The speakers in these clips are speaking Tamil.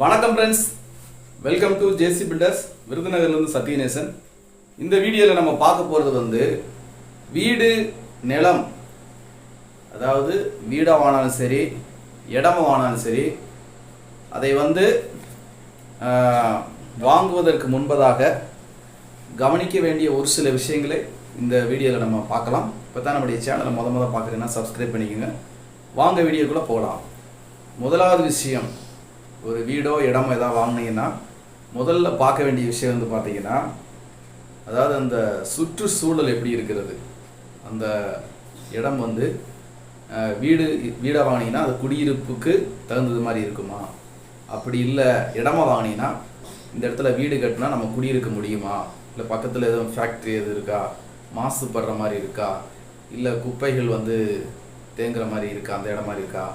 வணக்கம் friends welcome to JC builders விருதுநகர்லேருந்து Sathyanesan. இந்த வீடியோவில் நம்ம பார்க்க போகிறது வந்து வீடு நிலம். அதாவது வீடாக ஆனாலும் சரி இடமா வானாலும் சரி அதை வந்து வாங்குவதற்கு முன்பதாக கவனிக்க வேண்டிய ஒரு சில விஷயங்களை இந்த வீடியோவில் நம்ம பார்க்கலாம். இப்போ தான் நம்முடைய சேனலை முத முத பார்க்குறீங்கன்னா சப்ஸ்கிரைப் பண்ணிக்கோங்க. வாங்க வீடியோக்குள்ளே போகலாம் முதலாவது விஷயம் ஒரு வீடோ இடமோ எதாவது வாங்கினீங்கன்னா முதல்ல பார்க்க வேண்டிய விஷயம் வந்து பார்த்தீங்கன்னா அதாவது அந்த சுற்றுச்சூழல் எப்படி இருக்கிறது? அந்த இடம் வந்து வீடு வீடாக வாங்கினீங்கன்னா அது குடியிருப்புக்கு தகுந்தது மாதிரி இருக்குமா? அப்படி இல்லை இடமா வாங்கினீங்கன்னா இந்த இடத்துல வீடு கட்டினா நம்ம குடியிருக்க முடியுமா? இல்லை பக்கத்தில் எதுவும் ஃபேக்ட்ரி எதுவும் இருக்கா? மாசுபடுற மாதிரி இருக்கா? இல்லை குப்பைகள் வந்து தேங்குற மாதிரி இருக்கா? அந்த இடம் மாதிரி இருக்கா?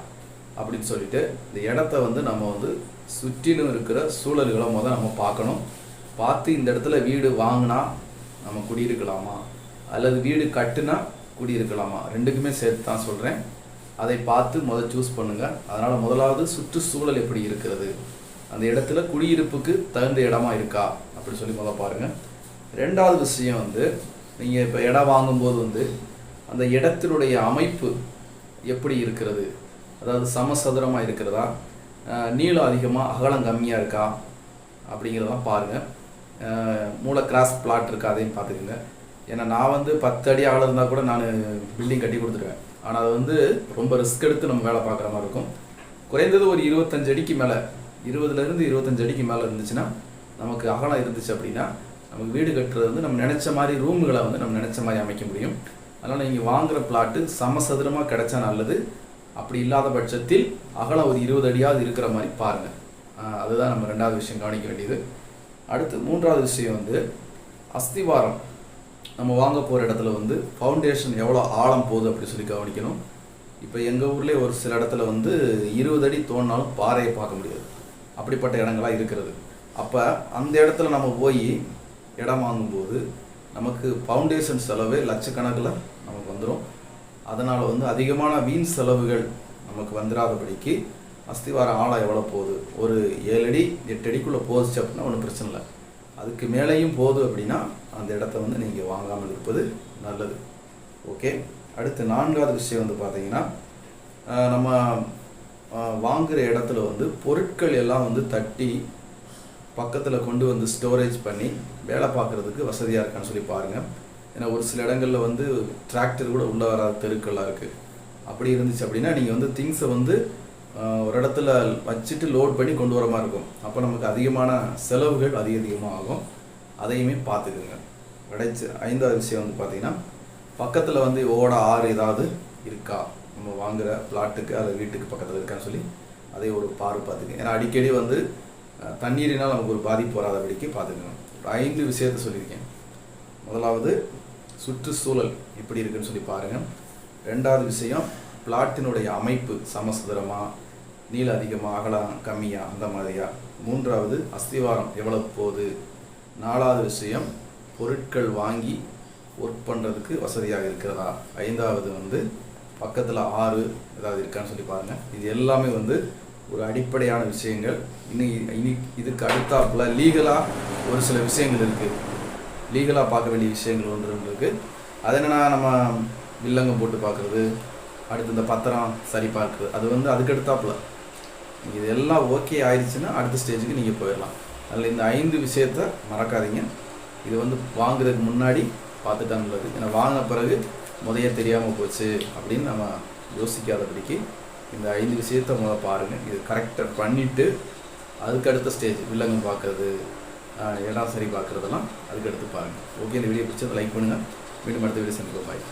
அப்படின்னு சொல்லிட்டு இந்த இடத்த வந்து நம்ம வந்து சுற்றிலும் இருக்கிற சூழல்களை முதல் நம்ம பார்க்கணும். பார்த்து இந்த இடத்துல வீடு வாங்கினா நம்ம குடியிருக்கலாமா? அல்லது வீடு கட்டுனா குடியிருக்கலாமா? ரெண்டுக்குமே சேர்த்து தான் சொல்கிறேன் அதை பார்த்து முதல் சூஸ் பண்ணுங்கள் அதனால் முதலாவது சுற்றுச்சூழல் எப்படி இருக்கிறது? அந்த இடத்துல குடியிருப்புக்கு தகுந்த இடமா இருக்கா? அப்படி சொல்லி முதல்ல பாருங்கள் ரெண்டாவது விஷயம் வந்து நீங்கள் இப்போ இடம் வாங்கும்போது வந்து அந்த இடத்தினுடைய அமைப்பு எப்படி இருக்கிறது? அதாவது சமசதுரமாக இருக்கிறதா? நீளம் அதிகமாக அகலம் கம்மியாக இருக்கா? அப்படிங்கிறதெல்லாம் பாருங்கள் மூளை கிராஸ் பிளாட் இருக்கா அதையும் பார்த்துக்குங்க. ஏன்னா நான் வந்து பத்து அடி அகலம் இருந்தால் கூட நான் பில்டிங் கட்டி கொடுத்துருவேன். ஆனால் அது வந்து ரொம்ப ரிஸ்க் எடுத்து நம்ம வேலை பார்க்குற மாதிரி இருக்கும். குறைந்தது ஒரு இருபத்தஞ்சு அடிக்கு மேலே இருபதுலேருந்து இருபத்தஞ்சு அடிக்கு மேலே இருந்துச்சுன்னா நமக்கு அகலம் இருந்துச்சு அப்படின்னா நமக்கு வீடு கட்டுறது வந்து நம்ம நினச்ச மாதிரி ரூம்களை வந்து நம்ம நினச்ச மாதிரி அமைக்க முடியும். அதனால் நீங்கள் வாங்குகிற பிளாட்டு சமசதுரமாக கிடைச்சா நல்லது. அப்படி இல்லாத பட்சத்தில் அகலம் ஒரு இருபது அடியாவது இருக்கிற மாதிரி பாருங்கள் அதுதான் நம்ம ரெண்டாவது விஷயம் கவனிக்க வேண்டியது. அடுத்து மூன்றாவது விஷயம் வந்து அஸ்திவாரம். நம்ம வாங்க போகிற இடத்துல வந்து ஃபவுண்டேஷன் எவ்வளோ ஆழம் போகுது அப்படி சொல்லி கவனிக்கணும். இப்போ எங்கள் ஊர்லேயே ஒரு சில இடத்துல வந்து இருபது அடி தோணினாலும் பாறையை பார்க்க முடியாது. அப்படிப்பட்ட இடங்களாக இருக்கிறது. அப்போ அந்த இடத்துல நம்ம போய் இடம் வாங்கும்போது நமக்கு ஃபவுண்டேஷன் செலவே லட்சக்கணக்கில் நமக்கு வந்துடும் அதனால் வந்து அதிகமான வீண் செலவுகள் நமக்கு வந்துடாதபடிக்கு அஸ்திவார ஆழம் எவ்வளோ போகுது? ஒரு ஏழு அடி எட்டு அடிக்குள்ளே போகுச்சு அப்படின்னா ஒன்றும் பிரச்சனை இல்லை. அதுக்கு மேலேயும் போகுது அப்படின்னா அந்த இடத்த வந்து நீங்கள் வாங்காமல் இருப்பது நல்லது. ஓகே? அடுத்து நான்காவது விஷயம் வந்து பார்த்தீங்கன்னா நம்ம வாங்குகிற வாங்குற இடத்துல வந்து பொருட்கள் எல்லாம் வந்து தட்டி பக்கத்தில் கொண்டு வந்து ஸ்டோரேஜ் பண்ணி வேலை பார்க்குறதுக்கு வசதியாக இருக்கான்னு சொல்லி பாருங்கள் ஏன்னா ஒரு சில இடங்களில் வந்து டிராக்டர் கூட உள்ளே வராத தெருக்கள்லாம் இருக்குது அப்படி இருந்துச்சு அப்படின்னா நீங்கள் வந்து திங்ஸை வந்து ஒரு இடத்துல வச்சுட்டு லோட் பண்ணி கொண்டு வர மாதிரி இருக்கும். அப்போ நமக்கு அதிகமான செலவுகள் அதிக அதிகமாக ஆகும். அதையுமே பார்த்துக்குங்க. கடைசி ஐந்தாவது விஷயம் வந்து பார்த்தீங்கன்னா பக்கத்தில் வந்து ஓட ஆறு ஏதாவது இருக்கா? நம்ம வாங்குகிற பிளாட்டுக்கு அது வீட்டுக்கு பக்கத்தில் இருக்கான்னு சொல்லி அதை ஒரு பார்வை பார்த்துக்க ஏன்னா அடிக்கடி வந்து தண்ணீரினால் நமக்கு ஒரு பாதிப்பு வராதபடிக்கு பார்த்துக்கணும் ஒரு ஐந்து விஷயத்த சொல்லியிருக்கேன். முதலாவது சுற்றுச்சூழல் இப்படி இருக்குன்னு சொல்லி பாருங்கள் ரெண்டாவது விஷயம் பிளாட்டினுடைய அமைப்பு சமசுதரமாக நீள அதிகமாக அகலம் கம்மியாக அந்த மாதிரியா? மூன்றாவது அஸ்திவாரம் எவ்வளவு போகுது? நாலாவது விஷயம் பொருட்கள் வாங்கி ஒர்க் பண்ணுறதுக்கு வசதியாக இருக்கிறதா? ஐந்தாவது வந்து பக்கத்தில் ஆறு ஏதாவது இருக்கான்னு சொல்லி பாருங்கள் இது எல்லாமே வந்து ஒரு அடிப்படையான விஷயங்கள். இன்னைக்கு இ- இனி இதுக்கு அடுத்தாப்புல லீகலாக ஒரு சில விஷயங்கள் இருக்குது லீகலாக பார்க்க வேண்டிய விஷயங்கள் ஒன்று ரெண்டு இருக்குது அது என்னென்னா நம்ம வில்லங்கம் போட்டு பார்க்குறது அடுத்து இந்த பத்திரம் சரி பார்க்குறது அது வந்து அதுக்கு அடுத்தாப்புல இது எல்லாம் ஓகே ஆயிடுச்சுன்னா அடுத்த ஸ்டேஜுக்கு நீங்கள் போயிடலாம். அதில் இந்த ஐந்து விஷயத்த மறக்காதீங்க. இது வந்து வாங்குறதுக்கு முன்னாடி பார்த்துட்டா நல்லது. ஏன்னா வாங்கின பிறகு முதைய தெரியாமல் போச்சு அப்படின்னு நம்ம யோசிக்காதபடிக்கு இந்த ஐந்து விஷயத்த முதல்ல பாருங்கள் இது கரெக்டாக பண்ணிவிட்டு அதுக்கு அடுத்த ஸ்டேஜ் வில்லங்கம் பார்க்கறது இடம் சரி பார்க்குறதெல்லாம் அதுக்கு எடுத்து பாருங்கள் ஓகே இந்த வீடியோ பிடிச்சதை லைக் பண்ணுங்கள் மீண்டும் அடுத்த வீடியோ சந்திப்போம். பாய்